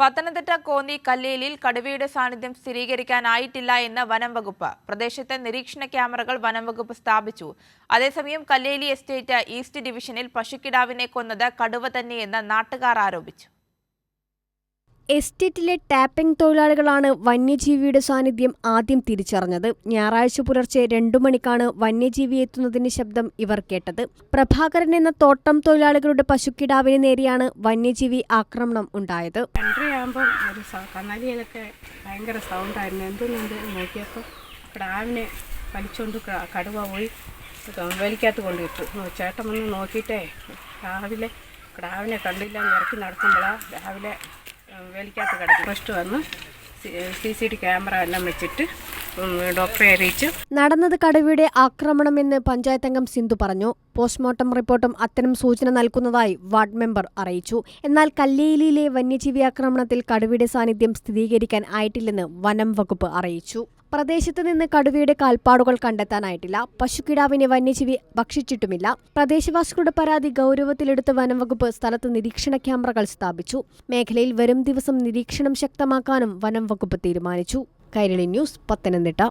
പത്തനംതിട്ട കോന്നി കല്ലേലിൽ കടുവയുടെ സാന്നിധ്യം സ്ഥിരീകരിക്കാനായിട്ടില്ല എന്ന് വനം വകുപ്പ്. പ്രദേശത്തെ നിരീക്ഷണ ക്യാമറകൾ വനം വകുപ്പ് സ്ഥാപിച്ചു. അതേസമയം കല്ലേലി എസ്റ്റേറ്റ് ഈസ്റ്റ് ഡിവിഷനിൽ പശുക്കിടാവിനെ കൊന്നത് കടുവ തന്നെയെന്ന് നാട്ടുകാർ ആരോപിച്ചു. എസ്റ്റേറ്റിലെ ടാപ്പിംഗ് തൊഴിലാളികളാണ് വന്യജീവിയുടെ സാന്നിധ്യം ആദ്യം തിരിച്ചറിഞ്ഞത്. ഞായറാഴ്ച പുലർച്ചെ രണ്ടു മണിക്കാണ് വന്യജീവി എത്തുന്നതിന്റെ ശബ്ദം ഇവർ കേട്ടത്. പ്രഭാകരൻ എന്ന തോട്ടം തൊഴിലാളികളുടെ പശുക്കിടാവിന് നേരെയാണ് വന്യജീവി ആക്രമണം ഉണ്ടായത്. രണ്ടരയാകുമ്പം ഒരു സ- കന്നാലിയിലൊക്കെ ഭയങ്കര നോക്കിയപ്പോൾ കടുവ ചേട്ടൻ വന്ന് നോക്കിയിട്ടേ. രാവിലെ കിടാവിനെ കണ്ടില്ല ഇറക്കി നടക്കുമ്പോഴാണ് രാവിലെ വേലിക്കകത്ത് കിടക്കും. ഫസ്റ്റ് വന്ന് സി സി ടി ക്യാമറ എല്ലാം വെച്ചിട്ട് ഡോക്ടറെ അറിയിച്ചു. നടന്നത് കടുവയുടെ ആക്രമണമെന്ന് പഞ്ചായത്ത് അംഗം സിന്ധു പറഞ്ഞു. പോസ്റ്റ്മോർട്ടം റിപ്പോർട്ടും അത്തരം സൂചന നൽകുന്നതായി വാർഡ് മെമ്പർ അറിയിച്ചു. എന്നാൽ കല്ലേലിയിലെ വന്യജീവി ആക്രമണത്തിൽ കടുവയുടെ സാന്നിധ്യം സ്ഥിരീകരിക്കാൻ ആയിട്ടില്ലെന്ന് വനം വകുപ്പ് അറിയിച്ചു. പ്രദേശത്ത് നിന്ന് കടുവയുടെ കാൽപ്പാടുകൾ കണ്ടെത്താനായിട്ടില്ല. പശുക്കിടാവിനെ വന്യജീവി ഭക്ഷിച്ചിട്ടുമില്ല. പ്രദേശവാസികളുടെ പരാതി ഗൗരവത്തിലെടുത്ത് വനംവകുപ്പ് സ്ഥലത്ത് നിരീക്ഷണ ക്യാമറകൾ സ്ഥാപിച്ചു. മേഖലയിൽ വരും ദിവസം നിരീക്ഷണം ശക്തമാക്കാനും വനംവകുപ്പ് തീരുമാനിച്ചു. കൈരളി ന്യൂസ് പത്തനംതിട്ട.